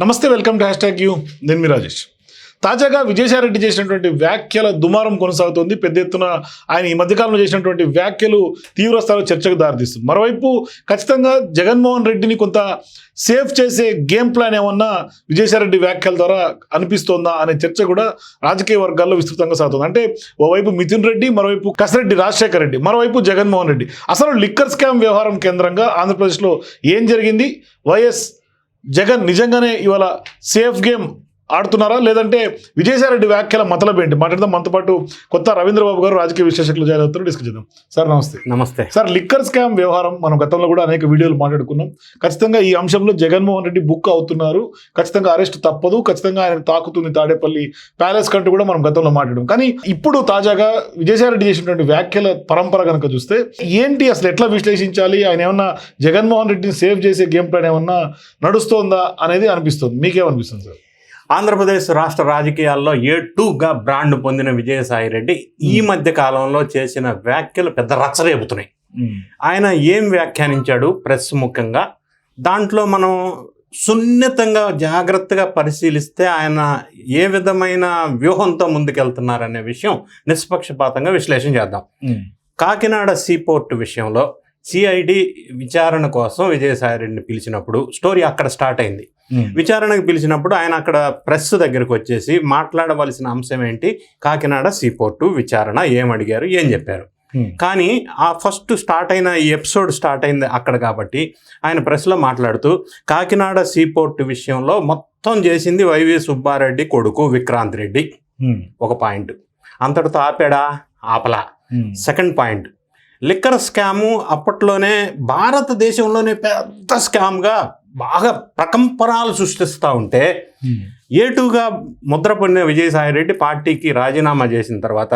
నమస్తే welcome to hashtag U. నేను మీ రాజేష్. తాజాగా విజయసాయిరెడ్డి చేసినటువంటి వ్యాఖ్యల దుమారం కొనసాగుతోంది. పెద్ద ఎత్తున ఆయన ఈ మధ్యకాలంలో చేసినటువంటి వ్యాఖ్యలు తీవ్రస్థాయిలో చర్చకు దారితీస్తుంది. మరోవైపు ఖచ్చితంగా జగన్మోహన్ రెడ్డిని కొంత సేఫ్ చేసే గేమ్ ప్లాన్ ఏమన్నా విజయసాయిరెడ్డి వ్యాఖ్యల ద్వారా అనిపిస్తోందా అనే చర్చ కూడా రాజకీయ వర్గాల్లో విస్తృతంగా సాగుతుంది. అంటే ఓవైపు మిథున్ రెడ్డి మరోవైపు కసిరెడ్డి రాజశేఖర్ రెడ్డి మరోవైపు జగన్మోహన్ రెడ్డి. అసలు లిక్కర్ స్కామ్ వ్యవహారం కేంద్రంగా ఆంధ్రప్రదేశ్లో ఏం జరిగింది? వైఎస్ జగన్ నిజంగానే ఇవాళ సేఫ్ గేమ్ ఆడుతున్నారా? లేదంటే విజయసాయిరెడ్డి వ్యాఖ్యల మతలబ్ ఏంటి? మాట్లాడదాం. మనతో పాటు కొత్త రవీంద్రబాబు గారు రాజకీయ విశ్లేషకులు జాయిన్ అవుతారు డిస్కస్ చేద్దాం. సార్ నమస్తే. నమస్తే. సార్ లిక్కర్ స్కామ్ వ్యవహారం మనం గతంలో కూడా అనేక వీడియోలు మాట్లాడుకున్నాం. ఖచ్చితంగా ఈ అంశంలో జగన్మోహన్ రెడ్డి బుక్ అవుతున్నారు. ఖచ్చితంగా అరెస్ట్ తప్పదు. ఖచ్చితంగా ఆయన తాకుతుంది తాడేపల్లి ప్యాలెస్ కంటూ కూడా మనం గతంలో మాట్లాడాం. కానీ ఇప్పుడు తాజాగా విజయసాయిరెడ్డి చేసినటువంటి వ్యాఖ్యల పరంపర కనుక చూస్తే ఏంటి అసలు ఎట్లా విశ్లేషించాలి? ఆయన ఏమన్నా జగన్మోహన్ రెడ్డిని సేవ్ చేసే గేమ్ ప్లాన్ ఏమన్నా నడుస్తోందా అనేది అనిపిస్తుంది. మీకేమనిపిస్తుంది సార్? ఆంధ్రప్రదేశ్ రాష్ట్ర రాజకీయాల్లో ఏ టూగా బ్రాండ్ పొందిన విజయసాయి రెడ్డి ఈ మధ్య కాలంలో చేసిన వ్యాఖ్యలు పెద్ద రచ్చరేపుతున్నాయి ఆయన ఏం వ్యాఖ్యానించాడు? ప్రెస్ ముఖ్యంగా. దాంట్లో మనం సున్నితంగా జాగ్రత్తగా పరిశీలిస్తే ఆయన ఏ విధమైన వ్యూహంతో ముందుకెళ్తున్నారనే విషయం నిష్పక్షపాతంగా విశ్లేషణ చేద్దాం. కాకినాడ సీపోర్ట్ విషయంలో సిఐడి విచారణ కోసం విజయసాయిరెడ్డిని పిలిచినప్పుడు స్టోరీ అక్కడ స్టార్ట్ అయింది. విచారణకు పిలిచినప్పుడు ఆయన అక్కడ ప్రెస్ దగ్గరకు వచ్చేసి మాట్లాడవలసిన అంశం ఏంటి? కాకినాడ సీపోర్టు విచారణ ఏం అడిగారు ఏం చెప్పారు? కానీ ఆ ఫస్ట్ స్టార్ట్ అయిన ఈ ఎపిసోడ్ స్టార్ట్ అయింది అక్కడ కాబట్టి ఆయన ప్రెస్లో మాట్లాడుతూ కాకినాడ సీపోర్ట్ విషయంలో మొత్తం చేసింది వైవి సుబ్బారెడ్డి కొడుకు విక్రాంత్ రెడ్డి. ఒక పాయింట్. అంతటితో ఆపాడా? ఆపలా. Second point. లిక్కర్ స్కాము అప్పట్లోనే భారతదేశంలోనే పెద్ద స్కామ్గా బాగా ప్రకంపనాలు సృష్టిస్తూ ఉంటే ఏటుగా ముద్ర పొందిన విజయసాయిరెడ్డి పార్టీకి రాజీనామా చేసిన తర్వాత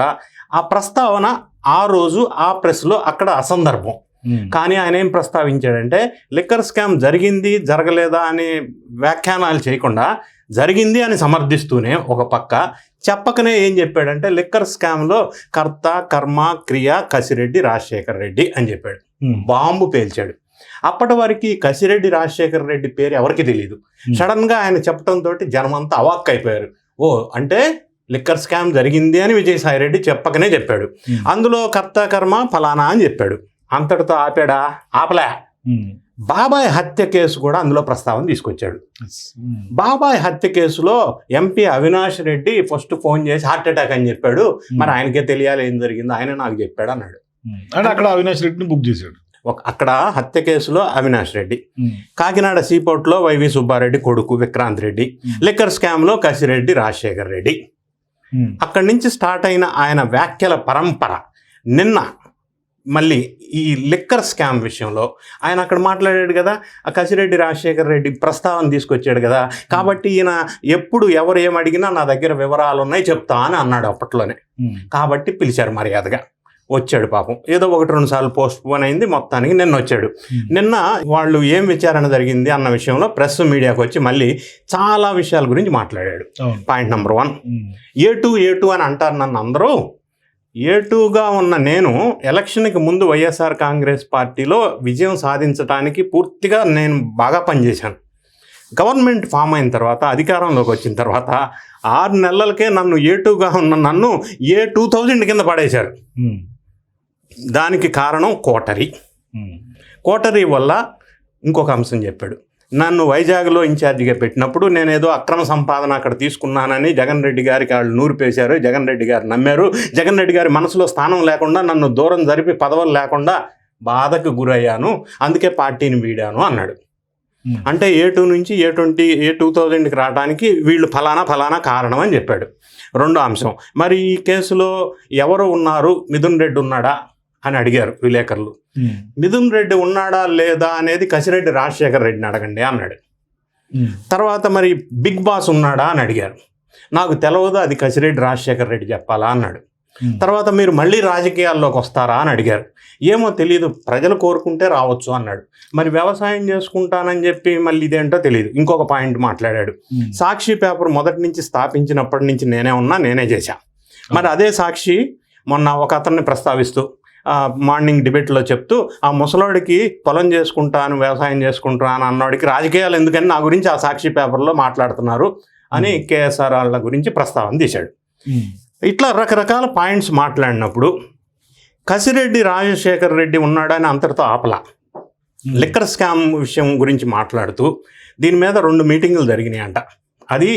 ఆ ప్రస్తావన ఆ రోజు ఆ ప్రెస్లో అక్కడ అసందర్భం. కానీ ఆయన ఏం ప్రస్తావించాడంటే లిక్కర్ స్కామ్ జరిగింది జరగలేదా అనే వ్యాఖ్యానాలు చేయకుండా జరిగింది అని సమర్థిస్తూనే ఒక పక్క చెప్పకనే ఏం చెప్పాడంటే లిక్కర్ స్కామ్లో కర్త కర్మ క్రియ కసిరెడ్డి రాజశేఖర్ రెడ్డి అని చెప్పాడు. బాంబు పేల్చాడు. అప్పటి వరకు కసిరెడ్డి రాజశేఖర్ రెడ్డి పేరు ఎవరికి తెలియదు సడన్గా ఆయన చెప్పడంతో జనమంతా అవాక్ అయిపోయారు. ఓ అంటే లిక్కర్ స్కామ్ జరిగింది అని విజయసాయి రెడ్డి చెప్పకనే చెప్పాడు. అందులో కర్త కర్మ ఫలానా అని చెప్పాడు. అంతటితో ఆపాడా? ఆపలే. బాబాయ్ హత్య కేసు కూడా అందులో ప్రస్తావన తీసుకొచ్చాడు. బాబాయ్ హత్య కేసులో MP Avinash Reddy first phone చేసి హార్ట్ అటాక్ అని చెప్పాడు. మరి ఆయనకే తెలియాలి ఏం జరిగిందో ఆయన నాకు చెప్పాడు అన్నాడు. అంటే అక్కడ అవినాష్ రెడ్డిని బుక్ చేశాడు. ఒక అక్కడ హత్య కేసులో అవినాష్ రెడ్డి. కాకినాడ సీపోర్ట్లో వైవి సుబ్బారెడ్డి కొడుకు విక్రాంత్ రెడ్డి. లిక్కర్ స్కామ్లో కసిరెడ్డి రాజశేఖర్ రెడ్డి. అక్కడి నుంచి స్టార్ట్ అయిన ఆయన వ్యాఖ్యల పరంపర నిన్న మళ్ళీ ఈ లిక్కర్ స్కామ్ విషయంలో ఆయన అక్కడ మాట్లాడాడు కదా ఆ కసిరెడ్డి రాజశేఖర్ రెడ్డి ప్రస్తావన తీసుకొచ్చాడు కదా. కాబట్టి ఈయన ఎప్పుడు ఎవరు ఏం అడిగినా నా దగ్గర వివరాలు ఉన్నాయి చెప్తా అని అన్నాడు అప్పట్లోనే. కాబట్టి పిలిచారు మర్యాదగా. వచ్చాడు పాపం. ఏదో ఒకటి రెండు సార్లు పోస్ట్ పోన్ అయింది మొత్తానికి నిన్న వచ్చాడు. నిన్న వాళ్ళు ఏం విచారణ జరిగింది అన్న విషయంలో ప్రెస్ మీడియాకి వచ్చి మళ్ళీ చాలా విషయాల గురించి మాట్లాడాడు. Point number one A two A two అని అంటారు నన్ను అందరూ? ఏ టూగా ఉన్న నేను ఎలక్షన్కి ముందు వైఎస్ఆర్ కాంగ్రెస్ పార్టీలో విజయం సాధించడానికి పూర్తిగా నేను బాగా పనిచేశాను. గవర్నమెంట్ ఫామ్ అయిన తర్వాత అధికారంలోకి వచ్చిన తర్వాత ఆరు నెలలకే నన్ను ఏ టూగా ఉన్న నన్ను ఏ టూ థౌజండ్ కింద పడేశారు. దానికి కారణం కోటరీ. కోటరీ వల్ల ఇంకొక అంశం చెప్పాడు. నన్ను వైజాగ్లో ఇన్ఛార్జిగా పెట్టినప్పుడు నేను ఏదో అక్రమ సంపాదన అక్కడ తీసుకున్నానని జగన్ రెడ్డి గారికి వాళ్ళు నూరిపేశారు జగన్ రెడ్డి గారు నమ్మారు. జగన్ రెడ్డి గారి మనసులో స్థానం లేకుండా నన్ను దూరం జరిపి పదవులు లేకుండా బాధకు గురయ్యాను. అందుకే పార్టీని వీడాను అన్నాడు. అంటే ఏ టూ నుంచి ఏ ట్వంటీ ఏ టూ థౌజండ్కి రావడానికి వీళ్ళు ఫలానా ఫలానా కారణం అని చెప్పాడు. రెండో అంశం. మరి ఈ కేసులో ఎవరు ఉన్నారు? మిథున్ రెడ్డి ఉన్నాడా? అని అడిగారు విలేకరులు. మిథున్ రెడ్డి ఉన్నాడా లేదా అనేది కసిరెడ్డి రాజశేఖర్ రెడ్డిని అడగండి అన్నాడు. తర్వాత మరి బిగ్ బాస్ ఉన్నాడా అని అడిగారు. నాకు తెలవదు అది కసిరెడ్డి రాజశేఖర్ రెడ్డి చెప్పాలా అన్నాడు. తర్వాత మీరు మళ్ళీ రాజకీయాల్లోకి వస్తారా అని అడిగారు. ఏమో తెలియదు ప్రజలు కోరుకుంటే రావచ్చు అన్నాడు. మరి వ్యవసాయం చేసుకుంటానని చెప్పి మళ్ళీ ఇదేంటో తెలియదు ఇంకొక పాయింట్ మాట్లాడాడు. సాక్షి పేపర్ మొదటి నుంచి స్థాపించినప్పటి నుంచి నేనే ఉన్నా నేనే చేశా. మరి అదే సాక్షి మొన్న ఒక అతన్ని ప్రస్తావిస్తూ మార్నింగ్ డిబేట్లో చెప్తూ ఆ ముసలోడికి పొలం చేసుకుంటాను వ్యవసాయం చేసుకుంటాను అన్నోడికి రాజకీయాలు ఎందుకని నా గురించి ఆ సాక్షి పేపర్లో మాట్లాడుతున్నారు అని కేఎస్ఆర్ వాళ్ళ గురించి ప్రస్తావన తీశాడు. ఇట్లా రకరకాల పాయింట్స్ మాట్లాడినప్పుడు కసిరెడ్డి రాజశేఖర్ రెడ్డి ఉన్నాడని అంతటితో ఆపలా. లిక్కర్ స్కామ్ విషయం గురించి మాట్లాడుతూ దీని మీద రెండు మీటింగులు జరిగినాయి అంట అది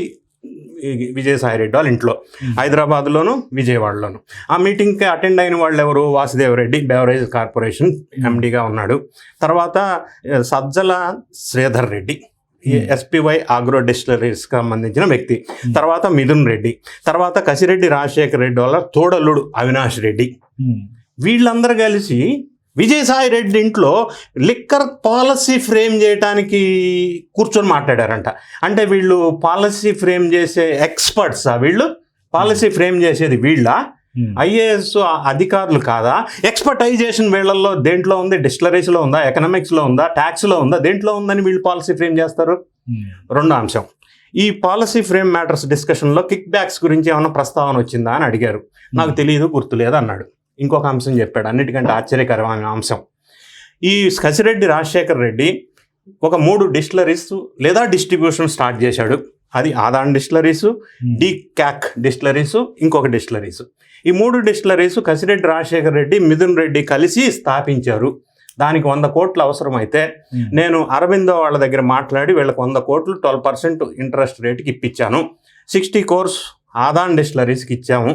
విజయసాయి రెడ్డి వాళ్ళ ఇంట్లో. హైదరాబాద్లోను విజయవాడలోను. ఆ మీటింగ్కి అటెండ్ అయిన వాళ్ళు ఎవరు వాసుదేవ్ రెడ్డి బెవరేజ్ కార్పొరేషన్ ఎండిగా ఉన్నాడు. తర్వాత Sajjala Sridhar Reddy. SPY agro distilleries సంబంధించిన వ్యక్తి. తర్వాత మిథున్ రెడ్డి. తర్వాత కసిరెడ్డి రాజశేఖర్ రెడ్డి వాళ్ళ తోడల్లుడు అవినాష్ రెడ్డి. వీళ్ళందరూ కలిసి విజయసాయి రెడ్డి ఇంట్లో లిక్కర్ పాలసీ ఫ్రేమ్ చేయడానికి కూర్చొని మాట్లాడారంట. అంటే వీళ్ళు పాలసీ ఫ్రేమ్ చేసే ఎక్స్పర్ట్సా వీళ్ళు? పాలసీ ఫ్రేమ్ చేసేది వీళ్ళ? ఉమ్. ఐఏఎస్ అధికారులు కాదా? ఎక్స్పర్టైజేషన్ వీళ్ళల్లో దేంట్లో ఉంది? డిస్టిలరీస్లో ఉందా? ఎకనామిక్స్లో ఉందా? ట్యాక్స్లో ఉందా? దేంట్లో ఉందని వీళ్ళు పాలసీ ఫ్రేమ్ చేస్తారు? ఉమ్. రెండో అంశం. ఈ పాలసీ ఫ్రేమ్ మ్యాటర్స్ డిస్కషన్లో కిక్ బ్యాక్స్ గురించి ఏమైనా ప్రస్తావన వచ్చిందా అని అడిగారు. నాకు తెలియదు గుర్తులేదు అన్నాడు. ఇంకొక అంశం చెప్పాడు అన్నిటికంటే ఆశ్చర్యకరమైన అంశం ఈ కసిరెడ్డి రాజశేఖర్ రెడ్డి ఒక మూడు డిస్టిలరీస్ లేదా డిస్ట్రిబ్యూషన్ స్టార్ట్ చేశాడు అది ఆదాన్ డిస్టిలరీస్ ఉమ్. డి క్యాక్ డిస్టిలరీస్ ఇంకొక డిస్టిలరీస్ ఈ మూడు డిస్టిలరీస్ కసిరెడ్డి రాజశేఖర్ రెడ్డి మిథున్ రెడ్డి కలిసి స్థాపించారు దానికి వంద కోట్లు అవసరమైతే ఉమ్. నేను అరవిందో వాళ్ళ దగ్గర మాట్లాడి వీళ్ళకి వంద కోట్లు ట్వెల్వ్ పర్సెంట్ ఇంట్రెస్ట్ రేట్కి ఇప్పించాను సిక్స్టీ కోర్స్ ఆదాన్ డిస్టిలరీస్కి ఇచ్చాము.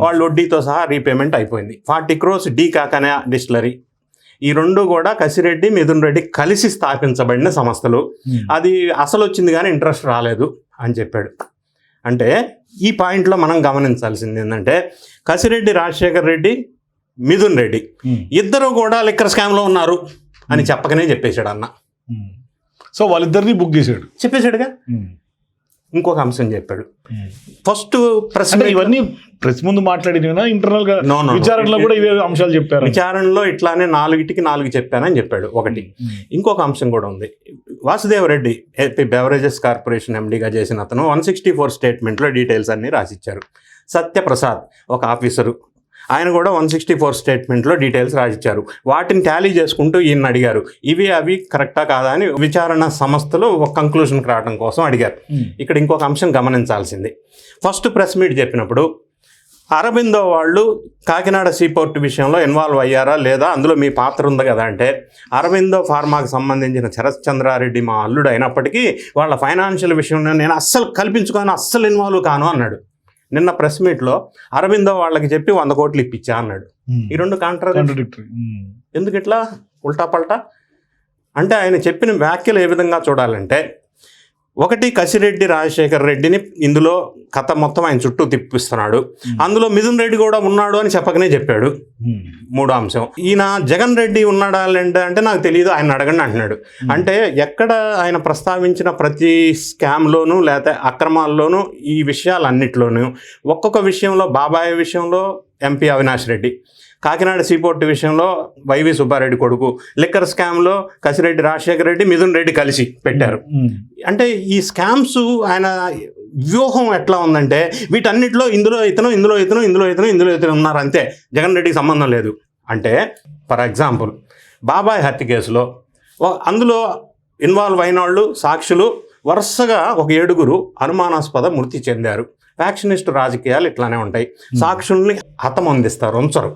వాళ్ళు వడ్డీతో సహా రీపేమెంట్ అయిపోయింది. ఫార్టీ క్రోర్స్ డీ కాకనే డిస్టిలరీ. ఈ రెండు కూడా కసిరెడ్డి మిథున్ రెడ్డి కలిసి స్థాపించబడిన సంస్థలు. ఉమ్. అది అసలు వచ్చింది కానీ ఇంట్రెస్ట్ రాలేదు అని చెప్పాడు. అంటే ఈ పాయింట్లో మనం గమనించాల్సింది ఏంటంటే కసిరెడ్డి రాజశేఖర్ రెడ్డి మిథున్ రెడ్డి ఉమ్. ఇద్దరు కూడా లిక్కర్ స్కామ్లో ఉన్నారు అని చెప్పకనే చెప్పేశాడు అన్న. సో వాళ్ళిద్దరిని బుక్ చేశాడు. చెప్పేశాడుగా. ఇంకొక అంశం చెప్పాడు. ఫస్ట్ ప్రెస్ ఇవన్నీ ప్రెస్ ముందు మాట్లాడినా ఇంటర్నల్గా. విచారణలో కూడా ఇవే అంశాలు చెప్పారు. విచారణలో ఇట్లానే నాలుగిటికి నాలుగు చెప్పానని చెప్పాడు ఒకటి. ఇంకొక అంశం కూడా ఉంది. Vasudev Reddy AP beverages corporation ఎండీగా చేసిన అతను వన్ సిక్స్టీ ఫోర్ స్టేట్మెంట్లో డీటెయిల్స్ అన్ని రాసిచ్చారు. సత్యప్రసాద్ ఒక ఆఫీసరు. ఆయన కూడా వన్ సిక్స్టీ ఫోర్ స్టేట్మెంట్లో డీటెయిల్స్ రాసిచ్చారు. వాటిని టాలీ చేసుకుంటూ ఈయన అడిగారు. ఇవి అవి కరెక్టా కాదా అని విచారణ సంస్థలు ఒక కంక్లూషన్కి రావడం కోసం అడిగారు. ఇక్కడ ఇంకొక అంశం గమనించాల్సింది. ఫస్ట్ ప్రెస్ మీట్ చెప్పినప్పుడు అరబిందో వాళ్ళు కాకినాడ సీపోర్ట్ విషయంలో ఇన్వాల్వ్ అయ్యారా లేదా? అందులో మీ పాత్ర ఉంది కదా అంటే అరబిందో ఫార్మాకి సంబంధించిన చంద్రారెడ్డి మా అల్లుడు అయినప్పటికీ వాళ్ళ ఫైనాన్షియల్ విషయంలో నేను అస్సలు కల్పించుకొని అస్సలు ఇన్వాల్వ్ కాను అన్నాడు. నిన్న ప్రెస్ మీట్లో అరబిందో వాళ్ళకి చెప్పి వంద కోట్లు ఇప్పించా అన్నాడు. ఈ రెండు కాంట్రా కాంట్రడిక్టరీ ఎందుకు ఇట్లా? ఉల్టా పల్టా? అంటే ఆయన చెప్పిన వ్యాఖ్యలు ఏ విధంగా చూడాలంటే ఒకటి కసిరెడ్డి రాజశేఖర్ రెడ్డిని ఇందులో కథ మొత్తం ఆయన చుట్టూ తిప్పిస్తున్నాడు. అందులో మిథున్ రెడ్డి కూడా ఉన్నాడు అని చెప్పకనే చెప్పాడు. మూడో అంశం. ఈయన జగన్ రెడ్డి ఉన్నాడా అంటే నాకు తెలియదు ఆయన అడగండి అంటున్నాడు. అంటే ఎక్కడ ఆయన ప్రస్తావించిన ప్రతి స్కామ్లోనూ లేకపోతే అక్రమాల్లోనూ ఈ విషయాలన్నిటిలోనూ ఒక్కొక్క విషయంలో బాబాయ్ విషయంలో ఎంపీ అవినాష్ రెడ్డి. కాకినాడ సీపోర్ట్ విషయంలో వైవి సుబ్బారెడ్డి కొడుకు. లిక్కర్ స్కామ్లో కసిరెడ్డి రాజశేఖర రెడ్డి మిథున్ రెడ్డి కలిసి పెట్టారు. అంటే ఈ స్కామ్స్ ఆయన వ్యూహం ఎట్లా ఉందంటే వీటన్నిటిలో ఇందులో ఇతను ఇందులో ఇతను ఇందులో ఇతను ఇందులో ఇతను ఉన్నారు అంతే జగన్ రెడ్డికి సంబంధం లేదు. అంటే ఫర్ ఎగ్జాంపుల్ బాబాయ్ హత్య కేసులో అందులో ఇన్వాల్వ్ అయిన వాళ్ళు సాక్షులు వరుసగా ఒక ఏడుగురు అనుమానాస్పద మృతి చెందారు. ఫ్యాక్షనిస్ట్ రాజకీయాలు ఇట్లానే ఉంటాయి. సాక్షుల్ని హతమందిస్తారు ఉంచరు.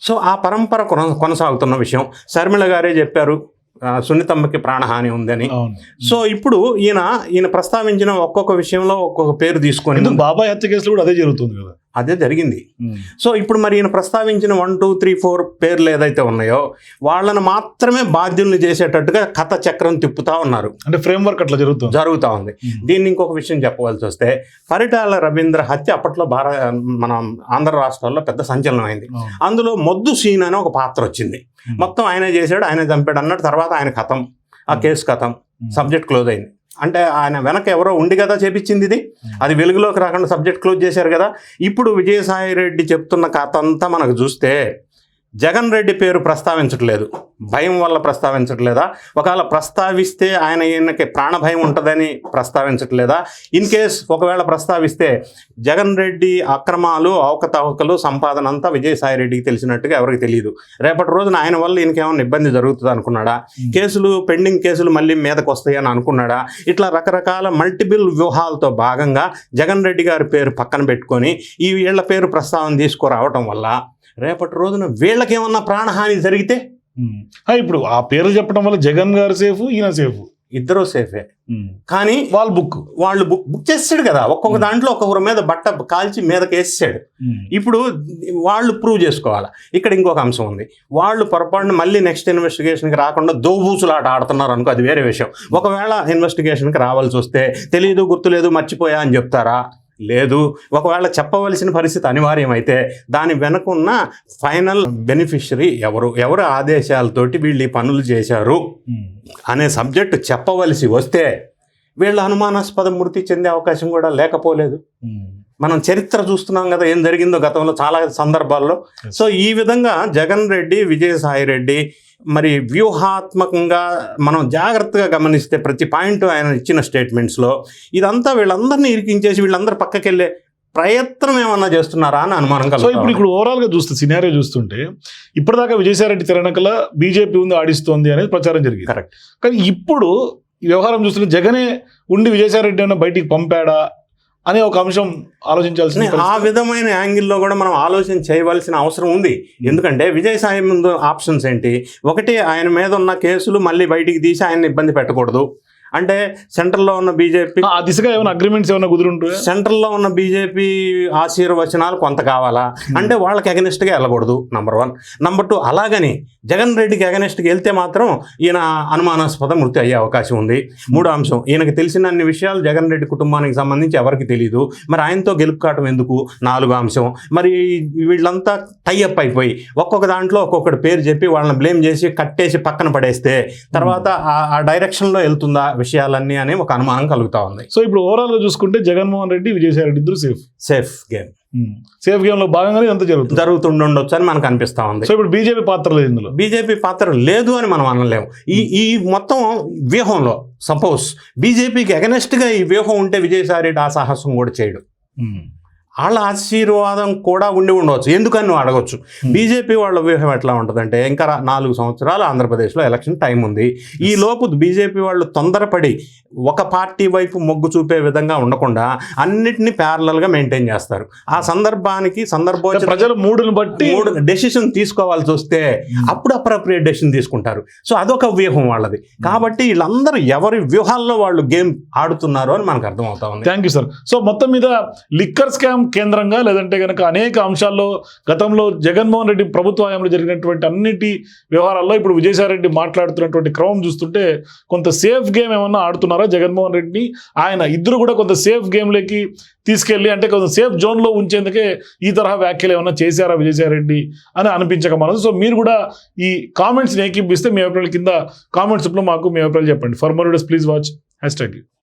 సో ఆ పరంపర కొన కొనసాగుతున్న విషయం. శర్మిల గారే చెప్పారు సున్నితమ్మకి ప్రాణహాని ఉందని. సో ఇప్పుడు ఈయన ఈయన ప్రస్తావించిన ఒక్కొక్క విషయంలో ఒక్కొక్క పేరు తీసుకొని బాబాయ్ హత్య కేసులో కూడా అదే జరుగుతుంది కదా? అదే జరిగింది. సో ఇప్పుడు మరి ఈయన ప్రస్తావించిన వన్ టూ త్రీ ఫోర్ పేర్లు ఏదైతే ఉన్నాయో వాళ్ళని మాత్రమే బాధ్యుల్ని చేసేటట్టుగా కథ చక్రం తిప్పుతా ఉన్నారు. అంటే ఫ్రేమ్ వర్క్ అట్లా జరుగుతుంది. జరుగుతూ ఉంది. దీన్ని ఇంకొక విషయం చెప్పవలసి వస్తే పరిటాల రవీంద్ర హత్య అప్పట్లో భార మన ఆంధ్ర రాష్ట్రాల్లో పెద్ద సంచలనం అయింది. అవును. అందులో మొద్దు సీన్ అని ఒక పాత్ర వచ్చింది. మొత్తం ఆయనే చేశాడు ఆయనే చంపాడు అన్నట్టు తర్వాత ఆయన కథం ఆ కేసు కథం సబ్జెక్ట్ క్లోజ్ అయింది. అంటే ఆయన వెనక ఎవరో ఉండి కదా చేపించింది ఇది. అది వెలుగులోకి రాకుండా సబ్జెక్ట్ క్లోజ్ చేశారు కదా. ఇప్పుడు విజయసాయి రెడ్డి చెప్తున్న కథ అంతా మనకు చూస్తే జగన్ రెడ్డి పేరు ప్రస్తావించట్లేదు. భయం వల్ల ప్రస్తావించట్లేదా? ఒకవేళ ప్రస్తావిస్తే ఆయన ఈయనకి ప్రాణభయం ఉంటుందని ప్రస్తావించట్లేదా? ఇన్ కేస్ ఒకవేళ ప్రస్తావిస్తే జగన్ రెడ్డి అక్రమాలు అవకతవకలు సంపాదన అంతా విజయసాయి రెడ్డికి తెలిసినట్టుగా ఎవరికి తెలియదు రేపటి రోజున ఆయన వల్ల ఈయనకేమైనా ఇబ్బంది జరుగుతుంది అనుకున్నాడా? కేసులు పెండింగ్ కేసులు మళ్ళీ మీదకి వస్తాయని అనుకున్నాడా? ఇట్లా రకరకాల మల్టిపుల్ వ్యూహాలతో భాగంగా జగన్ రెడ్డి గారి పేరు పక్కన పెట్టుకొని ఈ వీళ్ళ పేరు ప్రస్తావన తీసుకురావటం వల్ల రేపటి రోజున వీళ్ళకేమన్నా ప్రాణహాని జరిగితే? ఇప్పుడు ఆ పేరు చెప్పడం వల్ల జగన్ గారు సేఫ్ ఈయన సేఫ్. ఇద్దరూ సేఫే. కానీ వాళ్ళ బుక్. వాళ్ళు బుక్ బుక్ చేసాడు కదా. ఒక్కొక్క దాంట్లో ఒక్కొక్కరి మీద బట్ట కాల్చి మీదకి వేసేసాడు ఇప్పుడు వాళ్ళు ప్రూవ్ చేసుకోవాలి? ఇక్కడ ఇంకొక అంశం ఉంది. వాళ్ళు పొరపాటున మళ్ళీ నెక్స్ట్ ఇన్వెస్టిగేషన్కి రాకుండా దోబూసులాట ఆడుతున్నారు అనుకో అది వేరే విషయం. ఒకవేళ ఇన్వెస్టిగేషన్కి రావాల్సి వస్తే తెలియదు గుర్తులేదు మర్చిపోయా అని చెప్తారా? లేదు. ఒకవేళ చెప్పవలసిన పరిస్థితి అనివార్యమైతే దాని వెనకున్న ఫైనల్ బెనిఫిషరీ ఎవరు ఎవరు ఆదేశాలతోటి వీళ్ళు ఈ పనులు చేశారు అనే సబ్జెక్ట్ చెప్పవలసి వస్తే వీళ్ళ అనుమానాస్పద మృతి చెందే అవకాశం కూడా లేకపోలేదు. మనం చరిత్ర చూస్తున్నాం కదా ఏం జరిగిందో గతంలో చాలా సందర్భాల్లో. సో ఈ విధంగా జగన్ రెడ్డి విజయసాయి రెడ్డి మరి వ్యూహాత్మకంగా మనం జాగ్రత్తగా గమనిస్తే ప్రతి పాయింట్ ఆయన ఇచ్చిన స్టేట్మెంట్స్లో ఇదంతా వీళ్ళందరినీ ఇరికించేసి వీళ్ళందరూ పక్కకి వెళ్ళే ప్రయత్నం ఏమన్నా చేస్తున్నారా అని అనుమానం సో ఇప్పుడు ఇప్పుడు ఓవరాల్గా చూస్తే సినారియో చూస్తుంటే ఇప్పటిదాకా విజయసాయిరెడ్డి తెరనకల బీజేపీ ఉంది ఆడిస్తోంది అనేది ప్రచారం జరిగింది. కరెక్ట్ కానీ ఇప్పుడు వ్యవహారం చూస్తుంటే జగనే ఉండి విజయసాయిరెడ్డి అన్న బయటికి పంపాడా? అనే ఒక అంశం ఆలోచించాల్సిన ఆ. విధమైన యాంగిల్లో కూడా మనం ఆలోచన చేయవలసిన అవసరం ఉంది. ఎందుకంటే విజయసాయి ముందు ఆప్షన్స్ ఏంటి? ఒకటి ఆయన మీద ఉన్న కేసులు మళ్ళీ బయటికి తీసి ఆయన ఇబ్బంది పెట్టకూడదు. అంటే సెంట్రల్లో ఉన్న బీజేపీ ఆ దిశగా ఏమైనా అగ్రిమెంట్స్ ఏమైనా కుదురుంటాయా? సెంట్రల్లో ఉన్న బీజేపీ ఆశీర్వచనాలు కొంత కావాలా? అంటే వాళ్ళకి అగనిస్ట్గా వెళ్ళకూడదు నంబర్ వన్ నంబర్ టూ అలాగని జగన్ రెడ్డికి అగనిస్ట్కి వెళ్తే మాత్రం ఈయన అనుమానాస్పద మృతి అయ్యే అవకాశం ఉంది. మూడో అంశం ఈయనకి తెలిసినన్ని విషయాలు జగన్ రెడ్డి కుటుంబానికి సంబంధించి ఎవరికి తెలియదు మరి ఆయనతో గెలుపుకాటం ఎందుకు? నాలుగో అంశం. మరి వీళ్ళంతా టైఅప్ అయిపోయి ఒక్కొక్క దాంట్లో ఒక్కొక్కటి పేరు చెప్పి వాళ్ళని బ్లేమ్ చేసి కట్టేసి పక్కన పడేస్తే తర్వాత ఆ- ఆ డైరెక్షన్లో వెళ్తుందా? విషయాలన్నీ అని ఒక అనుమానం కలుగుతా ఉంది. సో ఇప్పుడు ఓవరాల్గా చూసుకుంటే జగన్మోహన్ రెడ్డి విజయసాయిరెడ్డి ఇద్దరు సేఫ్ సేఫ్ గేమ్ సేఫ్ గేమ్లో భాగంగానే ఇదంతా జరుగుతుంది. జరుగుతుండొచ్చు అని మనకు అనిపిస్తా ఉంది. సో ఇప్పుడు బీజేపీ పాత్ర లేదు ఇందులో. బీజేపీ పాత్ర లేదు అని మనం అనలేము. ఈ ఈ మొత్తం వ్యూహంలో సపోజ్ బీజేపీకి అగనెస్ట్గా ఈ వ్యూహం ఉంటే విజయసాయి రెడ్డి ఆ సాహసం కూడా చేయడు. వాళ్ళ ఆశీర్వాదం కూడా ఉండి ఉండవచ్చు. ఎందుకని నువ్వు అడగొచ్చు? బీజేపీ వాళ్ళ వ్యూహం ఎట్లా ఉంటుందంటే ఇంకా నాలుగు సంవత్సరాలు ఆంధ్రప్రదేశ్లో ఎలక్షన్ టైం ఉంది. ఈ లోపు బీజేపీ వాళ్ళు తొందరపడి ఒక పార్టీ వైపు మొగ్గు చూపే విధంగా ఉండకుండా అన్నిటినీ ప్యారలల్గా మెయింటైన్ చేస్తారు. ఆ సందర్భానికి సందర్భోచిత ప్రజలు మూడుని బట్టి మూడు డెసిషన్ తీసుకోవాల్సి వస్తే అప్పుడు అప్రోప్రియేట్ డెసిషన్ తీసుకుంటారు. సో అదొక వ్యూహం వాళ్ళది. కాబట్టి వీళ్ళందరూ ఎవరి వ్యూహాల్లో వాళ్ళు గేమ్ ఆడుతున్నారు అని మనకు అర్థమవుతా ఉంది. థ్యాంక్ యూ సార్ సో మొత్తం మీద లిక్కర్ స్కామ్ కేంద్రంగా లేదంటే కనుక అనేక అంశాల్లో గతంలో జగన్మోహన్ రెడ్డి ప్రభుత్వ జరిగినటువంటి అన్నిటి వ్యవహారాల్లో ఇప్పుడు విజయసాయిరెడ్డి మాట్లాడుతున్నటువంటి క్రమం చూస్తుంటే కొంత సేఫ్ గేమ్ ఏమన్నా ఆడుతున్నారా జగన్మోహన్ రెడ్డిని? ఆయన ఇద్దరు కూడా కొంత సేఫ్ గేమ్లోకి తీసుకెళ్ళి అంటే కొంత సేఫ్ జోన్లో ఉంచేందుకే ఈ తరహా వ్యాఖ్యలు ఏమన్నా చేశారా విజయసాయిరెడ్డి అని అనిపించక మనసు. సో మీరు కూడా ఈ కామెంట్స్ని ఏకీపిస్తే మీ అభిప్రాయాల కింద కామెంట్స్లో మాకు మీ అభిప్రాయాలు చెప్పండి. For more please watch hash tag